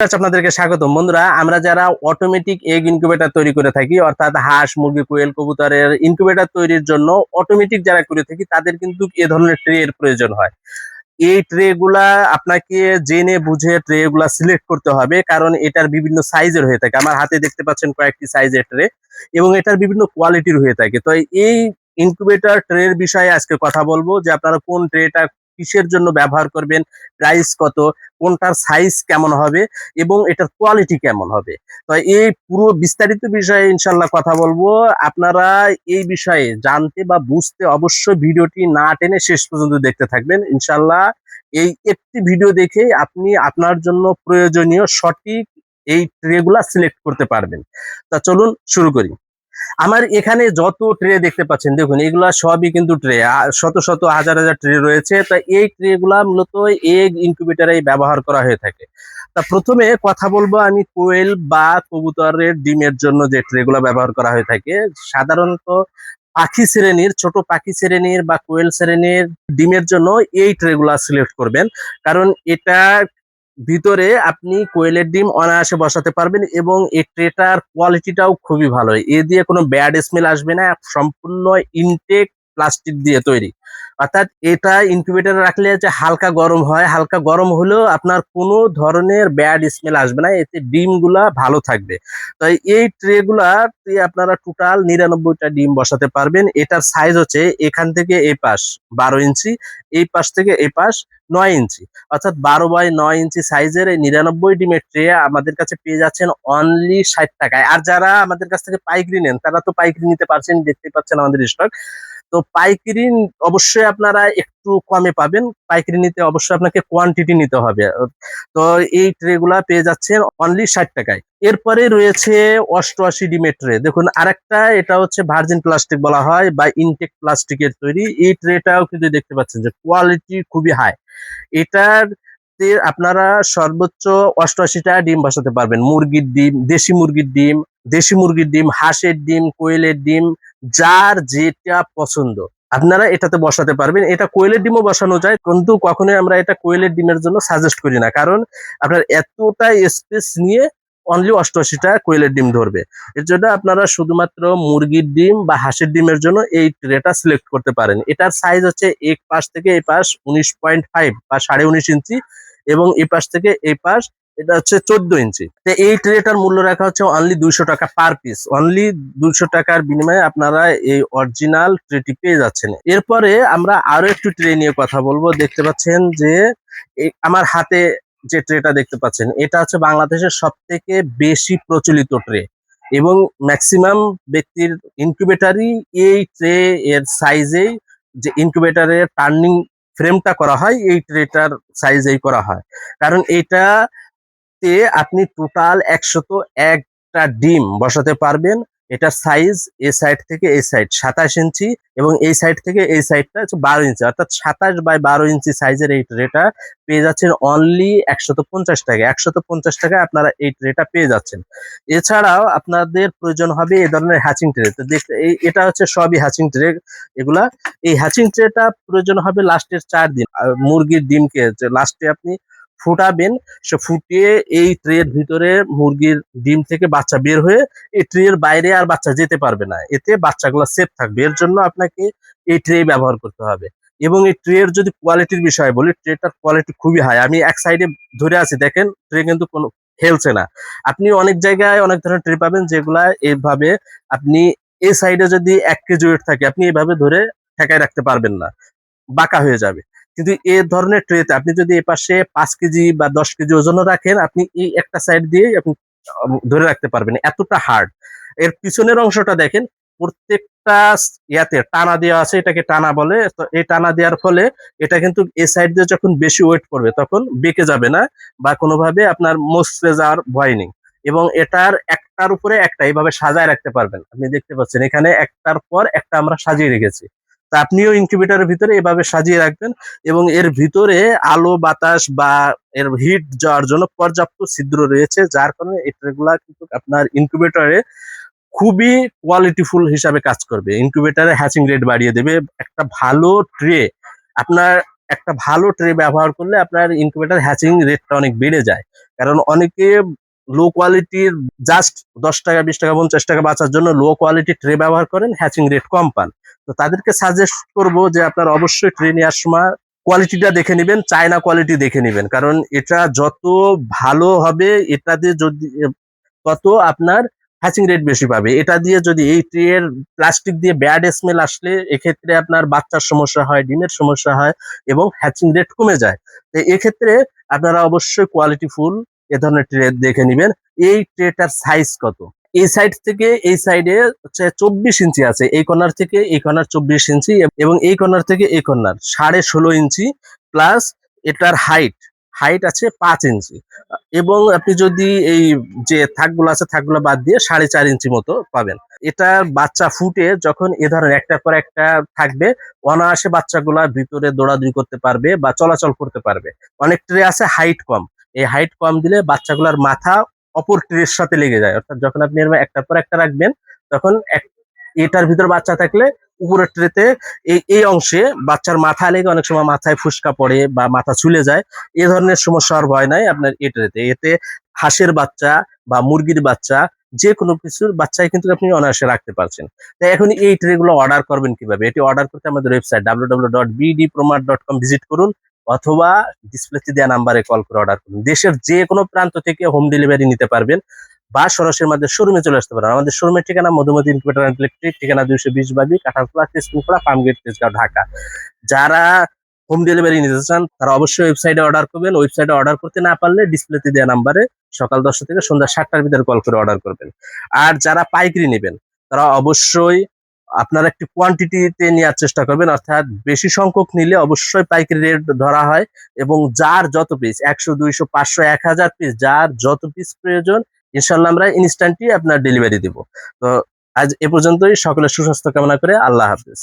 আপনাদেরকে স্বাগত বন্ধুরা, আমরা যারা অটোমেটিক এগ ইনকিউবেটর তৈরি করে থাকি, অর্থাৎ হাঁস, মুরগি, কোয়েল, কবুতরের ইনকিউবেটর তৈরির জন্য অটোমেটিক যারা করে থাকি, তাদের কিন্তু এ ধরনের ট্রে এর প্রয়োজন হয়। এই ট্রে গুলা আপনাকে জেনে বুঝে ট্রে গুলা সিলেক্ট করতে হবে, কারণ এটার বিভিন্ন সাইজের হয়ে থাকে। আমার হাতে দেখতে পাচ্ছেন কয়েকটি সাইজের ট্রে এবং এটার বিভিন্ন কোয়ালিটির হয়ে থাকে। তো এই ইনকিউবেটর ট্রের বিষয়ে আজকে কথা বলব, যে আপনারা কোন ট্রেটা কিসের জন্য ব্যবহার করবেন প্রাইস কত, কোনটার সাইজ কেমন হবে এবং এটার কোয়ালিটি কেমন হবে। তো এই পুরো বিস্তারিত বিষয়ে ইনশাল্লাহ কথা বলব। আপনারা এই বিষয়ে জানতে বা বুঝতে অবশ্যই ভিডিওটি না টেনে শেষ পর্যন্ত দেখতে থাকবেন। ইনশাল্লাহ এই একটি ভিডিও দেখে আপনি আপনার জন্য প্রয়োজনীয় সঠিক এই ট্রেগুলা সিলেক্ট করতে পারবেন। তা চলুন শুরু করি। আমার এখানে যত ট্রে দেখতে পাচ্ছেন, দেখুন, এগুলা সবই কিন্তু ট্রে শত শত, হাজার হাজার ট্রে রয়েছে। তা এই ট্রে গুলা মূলত এগ ইনকিউবেটারে ব্যবহার করা হয়ে থাকে। তা প্রথমে কথা বলব আমি কোয়েল বা কবুতরের ডিমের জন্য যে ট্রে গুলা ব্যবহার করা হয়ে থাকে। সাধারণত পাখি শ্রেণির, ছোট পাখি শ্রেণির বা কোয়েল শ্রেণির ডিমের জন্য এই ট্রে গুলা সিলেক্ট করবেন। কারণ এটা ভিতরে আপনি কোয়েলের ডিম অনায়াসে বসাতে পারবেন এবং এই ট্রেটার কোয়ালিটিটাও খুবই ভালো। এ দিয়ে কোনো ব্যাড স্মেল আসবে না, সম্পূর্ণ ইনটেক প্লাস্টিক দিয়ে তৈরি। অর্থাৎ এটা ইনকিউবেটারে রাখলে যে হালকা গরম হয়, হালকা গরম হলেও আপনার কোনো ধরনের ব্যাড স্মেল আসবে না, এতে ডিমগুলা ভালো থাকবে। তাই এই ট্রেগুলাতে আপনারা টোটাল নিরানব্বইটা ডিম বসাতে পারবেন। এটার সাইজ হচ্ছে এখান থেকে এই পাশ বারো ইঞ্চি, এই পাশ থেকে এই পাশ নয় ইঞ্চি। অর্থাৎ বারো বাই নয় ইঞ্চি সাইজের এই নিরানব্বই ডিমের ট্রে আমাদের কাছে পেয়ে যাচ্ছেন অনলি ষাট টাকায়। আর যারা আমাদের কাছ থেকে পাইকারি নেন, তারা তো পাইকারি নিতে পারছেন দেখতে পাচ্ছেন আমাদের স্টক তো পাইকারি অবশ্যই আপনারা একটু কমে পাবেন। পাইকারি নিতে অবশ্যই আপনাকে কোয়ান্টিটি নিতে হবে। তো এই ট্রে গুলা পেয়ে যাচ্ছেন অনলি ষাট টাকায়। এরপরে রয়েছে অষ্টআশি ডিমের ট্রে দেখুন, আরেকটা, এটা হচ্ছে ভার্জিন প্লাস্টিক বলা হয় বা ইনটেক প্লাস্টিকের তৈরি। এই ট্রেটাও কিন্তু দেখতে পাচ্ছেন যে কোয়ালিটি খুবই হাই এটার আপনারা সর্বোচ্চ অষ্টআশিটা ডিম বসাতে পারবেন। মুরগির ডিম, দেশি মুরগির ডিম দেশি মুরগির ডিম, হাঁসের ডিম, কোয়েলের ডিম, যার যেটা পছন্দ। আপনারা এটাতে বসাতে পারবেন। এটা কোয়েলের ডিমও বসানো যায়, কিন্তু কখনোই আমরা এটা কোয়েলের ডিমের জন্য সাজেস্ট করি না। কারণ আপনার এতটা স্পেস নিয়ে অনলি অষ্টআশিটা কোয়েলের ডিম ধরবে। এর জন্য আপনারা শুধুমাত্র মুরগির ডিম বা হাঁসের ডিমের জন্য এই ট্রেটা সিলেক্ট করতে পারেন। এটার সাইজ হচ্ছে এক পাশ থেকে এই পাশ উনিশ পয়েন্ট ফাইভ বা সাড়ে উনিশ ইঞ্চি এবং এই পাশ থেকে এই পাশ এটা হচ্ছে চোদ্দ ইঞ্চি। তো এই ট্রেটার মূল্য রাখা হচ্ছে অনলি দুইশো টাকা পার পিস অনলি দুইশো টাকার বিনিময়ে আপনারা এই অরিজিনাল ট্রেটি পেয়ে যাচ্ছেন। এরপরে আমরা আরও একটু ট্রে নিয়ে কথা বলব। দেখতে পাচ্ছেন যে আমার হাতে যে ট্রেটা দেখতে পাচ্ছেন, এটা হচ্ছে বাংলাদেশের সব থেকে বেশি প্রচলিত ট্রে এবং ম্যাক্সিমাম ব্যক্তির ইনকিউবেটারই এই ট্রে এর সাইজেই যে ইনকিউবেটারের টার্নিং ফ্রেমটা করা হয়, এই ট্রেটার সাইজেই করা হয়। কারণ এটা তে আপনি টোটাল একশত একটা ডিম বসাতে পারবেন। এটার সাইজ এই সাইড থেকে এই সাইড সাতাশ ইঞ্চি এবং এই সাইড থেকে এই সাইডটা হচ্ছে বারো ইঞ্চি। অর্থাৎ সাতাশ বাই বারো ইঞ্চি সাইজের এই ট্রেটা পেয়ে যাচ্ছেন অনলি একশত পঞ্চাশ টাকা একশত পঞ্চাশ টাকায় আপনারা এই ট্রেটা পেয়ে যাচ্ছেন। এছাড়াও আপনাদের প্রয়োজন হবে এই ধরনের হ্যাচিং ট্রে তো দেখতে এটা হচ্ছে সবই হ্যাচিং ট্রে এগুলা। এই হ্যাচিং ট্রেটা প্রয়োজন হবে লাস্টের চার দিন। মুরগির ডিমকে লাস্টে আপনি ফুটাবেন, সে ফুটিয়ে এই ট্রের ভিতরে মুরগির ডিম থেকে বাচ্চা বের হয়ে এই ট্রের বাইরে আর বাচ্চা যেতে পারবে না। এতে বাচ্চাগুলো সেফ থাকবে। এর জন্য আপনাকে এই ট্রে ব্যবহার করতে হবে। এবং এই ট্রের যদি কোয়ালিটির বিষয় বলি ট্রেটার কোয়ালিটি খুবই হাই আমি এক সাইডে ধরে আছি, দেখেন ট্রে কিন্তু কোনো হেলছে না। আপনি অনেক জায়গায় অনেক ধরনের ট্রে পাবেন যেগুলা এইভাবে আপনি এই সাইডে যদি এক কেজি ওয়েট থাকে, আপনি এইভাবে ধরে ঠেকায় রাখতে পারবেন না। বাঁকা হয়ে যাবে। কিন্তু এ ধরনের ট্রেতে আপনি যদি এ পাশে পাঁচ কেজি বা দশ কেজি ওজনও রাখেন, আপনি এই একটা সাইড দিয়ে আপনি ধরে রাখতে পারবেন। এতটা হার্ড এর পিছনের অংশটা দেখেন, প্রত্যেকটা ইয়াতে টানা দেওয়া আছে, এটাকে টানা বলে। তো এই টানা দেওয়ার ফলে এটা কিন্তু এ সাইড দিয়ে যখন বেশি ওয়েট করবে তখন বেঁকে যাবে না বা কোনোভাবে আপনার মসলে যাওয়ার ভয় নেই। এবং এটার একটার উপরে একটা এইভাবে সাজায় রাখতে পারবেন। আপনি দেখতে পাচ্ছেন, এখানে একটার পর একটা আমরা সাজিয়ে রেখেছি। তা আপনিও ইনকিউবেটরের ভিতরে এভাবে সাজিয়ে রাখবেন এবং এর ভিতরে আলো, বাতাস বা এর হিট যাওয়ার জন্য পর্যাপ্ত ছিদ্র রয়েছে, যার কারণে এগুলা কিন্তু আপনার ইনকিউবেটরে খুবই কোয়ালিটিফুল হিসাবে কাজ করবে। ইনকিউবেটরে হ্যাচিং রেট বাড়িয়ে দেবে। একটা ভালো ট্রে আপনার একটা ভালো ট্রে ব্যবহার করলে আপনার ইনকিউবেটর হ্যাচিং রেটটা অনেক বেড়ে যায়। কারণ অনেকে লো কোয়ালিটির জাস্ট দশ টাকা, বিশ টাকা, পঞ্চাশ টাকা বাঁচার জন্য লো কোয়ালিটি ট্রে ব্যবহার করেন হ্যাচিং রেট কম পান। তো তাদেরকে সাজেস্ট করব যে আপনার অবশ্যই ট্রে নেওয়ার সময় কোয়ালিটিটা দেখে নেবেন, চায়না কোয়ালিটি দেখে নেবেন। কারণ এটা যত ভালো হবে, এটা দিয়ে যদি, তত আপনার হ্যাচিং রেট বেশি পাবে। এটা দিয়ে যদি এই ট্রে এর প্লাস্টিক দিয়ে ব্যাড স্মেল আসলে, এক্ষেত্রে আপনার বাচ্চার সমস্যা হয়, ডিমের সমস্যা হয় এবং হ্যাচিং রেট কমে যায়। তো এক্ষেত্রে আপনারা অবশ্যই কোয়ালিটি ফুল এ ধরনের ট্রে দেখে নেবেন। এই ট্রেটার সাইজ কত? এই সাইড থেকে এই সাইডে হচ্ছে চব্বিশ ইঞ্চি আছে। এই কর্নার থেকে এই কর্নার চব্বিশ ইঞ্চি এবং এই কর্নার থেকে এই কর্নার সাড়ে ষোলো ইঞ্চি প্লাস এটার হাইট হাইট আছে পাঁচ ইঞ্চি। এবং আপনি যদি এই যে থাকগুলো আছে, থাকগুলো বাদ দিয়ে সাড়ে চার ইঞ্চি মতো পাবেন। এটার বাচ্চা ফুটে যখন এ ধরনের একটার পর একটা থাকবে, অনায়াসে বাচ্চাগুলা ভিতরে দৌড়াদৌড়ি করতে পারবে বা চলাচল করতে পারবে। অনেক আছে হাইট কম। এই হাইট কম দিলে বাচ্চাগুলার মাথা অপর ট্রের সাথে লেগে যায়। অর্থাৎ যখন আপনি এরকম একটার পর একটা রাখবেন, তখন এক- এটার ভিতর বাচ্চা থাকলে উপরের ট্রেতে এই এই অংশে বাচ্চার মাথা লেগে অনেক সময় মাথায় ফুসকা পড়ে বা মাথা চুলে যায়। এ ধরনের সমস্যার ভয় নাই আপনার এ ট্রেতে। এতে হাঁসের বাচ্চা বা মুরগির বাচ্চা যে কোনো কিছুর বাচ্চাই কিন্তু আপনি অনায়াসে রাখতে পারছেন। তাই এখন এই ট্রে গুলো অর্ডার করবেন কীভাবে? এটি অর্ডার করতে আমাদের ওয়েবসাইট www.bdpromat.com ভিজিট করুন। অথবা ডিসপ্লেতে দেওয়া নাম্বারে কল করে অর্ডার করুন। দেশের যে কোনো প্রান্ত থেকে হোম ডেলিভারি নিতে পারবেন বা সরাসরি আমাদের শোরুমে চলে আসতে পারেন। আমাদের শোরুমের ঠিকানা মধুমতি ইনকিউবেটর ইলেকট্রিক ঠিকানা দুইশো বিশ বাবি কাঁঠালতলা তেজপুরপাড়া ফার্মগেট তেজগাঁও, ঢাকা। যারা হোম ডেলিভারি নিতে চান, তারা অবশ্যই ওয়েবসাইটে অর্ডার করবেন। ওয়েবসাইটে অর্ডার করতে না পারলে ডিসপ্লেতে দেওয়া নাম্বারে সকাল দশটা থেকে সন্ধ্যা সাতটার ভিতরে কল করে অর্ডার করবেন। আর যারা পাইকারি নেবেন, তারা অবশ্যই আপনারা একটি কোয়ান্টিটিতে নেওয়ার চেষ্টা করবেন, অর্থাৎ বেশি সংখ্যক নিলে অবশ্যই পাইকারি রেট ধরা হয় এবং যার যত পিস একশো, দুইশো, পাঁচশো, এক হাজার পিস যার যত পিস প্রয়োজন, ইনশাল্লাহ আমরা ইনস্ট্যান্টই আপনার ডেলিভারি দিব। তো আজ এ পর্যন্তই সকলের সুস্বাস্থ্য কামনা করে, আল্লাহ হাফিজ।